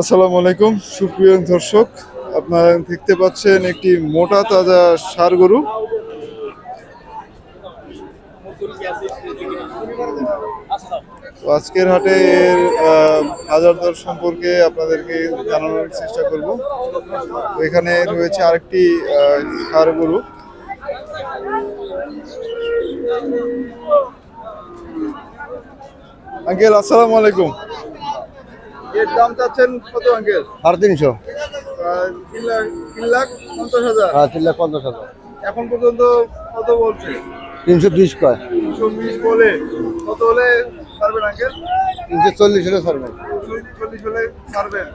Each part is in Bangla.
আসসালামু আলাইকুম। সুপ্রিয় দর্শক, আপনারা দেখতে পাচ্ছেন একটি মোটা তাজা সার গরু। আজকের হাটে এর বাজার দর সম্পর্কে আপনাদেরকে জানানোর চেষ্টা করব। এখানে রয়েছে আরেকটি ষাঁড় গরু। আঙ্কেল, আসসালামু আলাইকুম। এর দাম চাচ্ছেন কত আঙ্কেল? সাড়ে তিনশো। তিন লাখ পঞ্চাশ হাজার। হ্যাঁ তিন লাখ পঞ্চাশ হাজার। এখন পর্যন্ত কত বলছে? তিনশো বিশ কয়। তিনশো বিশ বলে। কত হলে পারবেন আঙ্কেল? তিনশো চল্লিশ হলে ছাড়বেন। চল্লিশ হলে পারবেন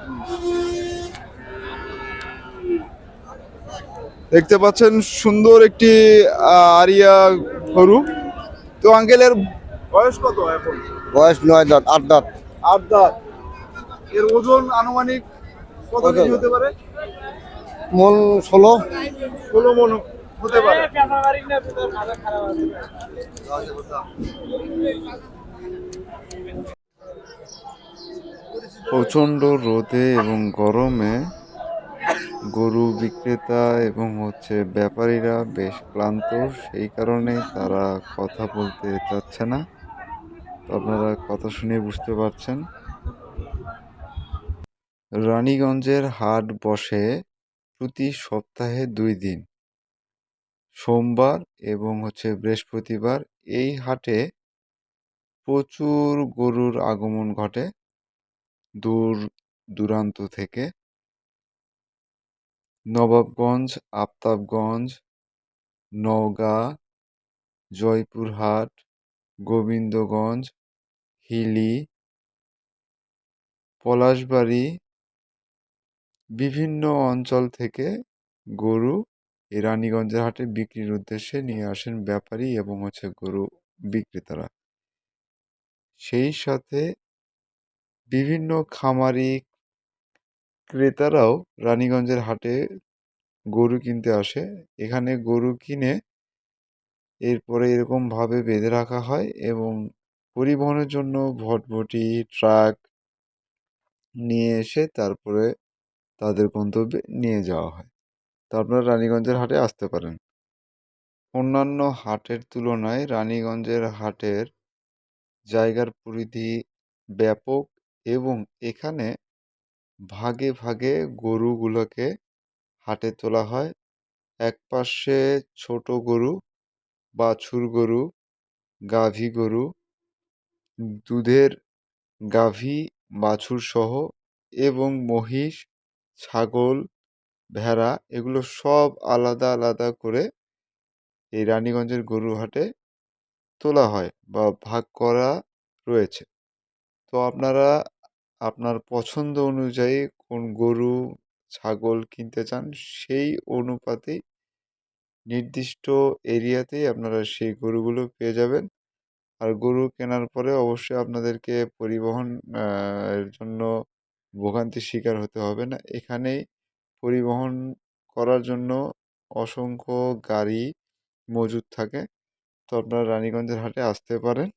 দেখতে পাচ্ছেন সুন্দর একটি আরিয়া গরু। তো আঙ্কেলের বয়স কত এখন? বয়স নয় দাঁত আট দাঁত। আট দাঁত। এর ওজন আনুমানিক কত? কেজি হতে পারে? মন ষোলো। ষোলো মন হতে পারে। প্রচণ্ড রোদে এবং গরমে গরু বিক্রেতা এবং হচ্ছে ব্যাপারীরা বেশ ক্লান্ত সেই কারণে তারা কথা বলতে চাচ্ছে না। আপনারা কথা শুনে বুঝতে পারছেন। রানীগঞ্জের হাট বসে প্রতি সপ্তাহে দুই দিন। সোমবার এবং হচ্ছে বৃহস্পতিবার এই হাটে প্রচুর গরুর আগমন ঘটে দূর দূরান্ত থেকে। নবাবগঞ্জ, আফতাবগঞ্জ, নওগাঁ, জয়পুরহাট, গোবিন্দগঞ্জ, হিলি, পলাশবাড়ি বিভিন্ন অঞ্চল থেকে গরু এই রানীগঞ্জের হাটে বিক্রির উদ্দেশ্যে নিয়ে আসেন ব্যাপারী এবং হচ্ছে গরু বিক্রেতারা। সেই সাথে বিভিন্ন খামারি ক্রেতারাও রানীগঞ্জের হাটে গরু কিনতে আসে। এখানে গরু কিনে এরপরে এরকমভাবে বেঁধে রাখা হয় এবং পরিবহনের জন্য ভটভটি, ট্রাক নিয়ে এসে তারপরে তাদের গন্তব্যে নিয়ে যাওয়া হয়। তো আপনারা রানীগঞ্জের হাটে আসতে পারেন। অন্যান্য হাটের তুলনায় রানীগঞ্জের হাটের জায়গার পরিধি ব্যাপক এবং এখানে ভাগে ভাগে গরুগুলোকে হাটে তোলা হয়। এক পাশে ছোট গরু, বাছুর গরু, গাভী গরু, দুধের গাভী বাছুর সহ এবং মহিষ ছাগল, ভেড়া এগুলো সব আলাদা আলাদা করে এই রানীগঞ্জের গরু হাটে তোলা হয় বা ভাগ করা রয়েছে। তো আপনারা, আপনার পছন্দ অনুযায়ী কোন গরু, ছাগল কিনতে চান সেই অনুপাতেই নির্দিষ্ট এরিয়াতেই আপনারা সেই গরুগুলো পেয়ে যাবেন। আর গরু কেনার পরে অবশ্যই আপনাদেরকে পরিবহন এর জন্য ভোগান্তির শিকার হতে হবে না। এখানেই পরিবহন করার জন্য অসংখ্য গাড়ি মজুত থাকে। তো আপনারা রানীগঞ্জের হাটে আসতে পারেন।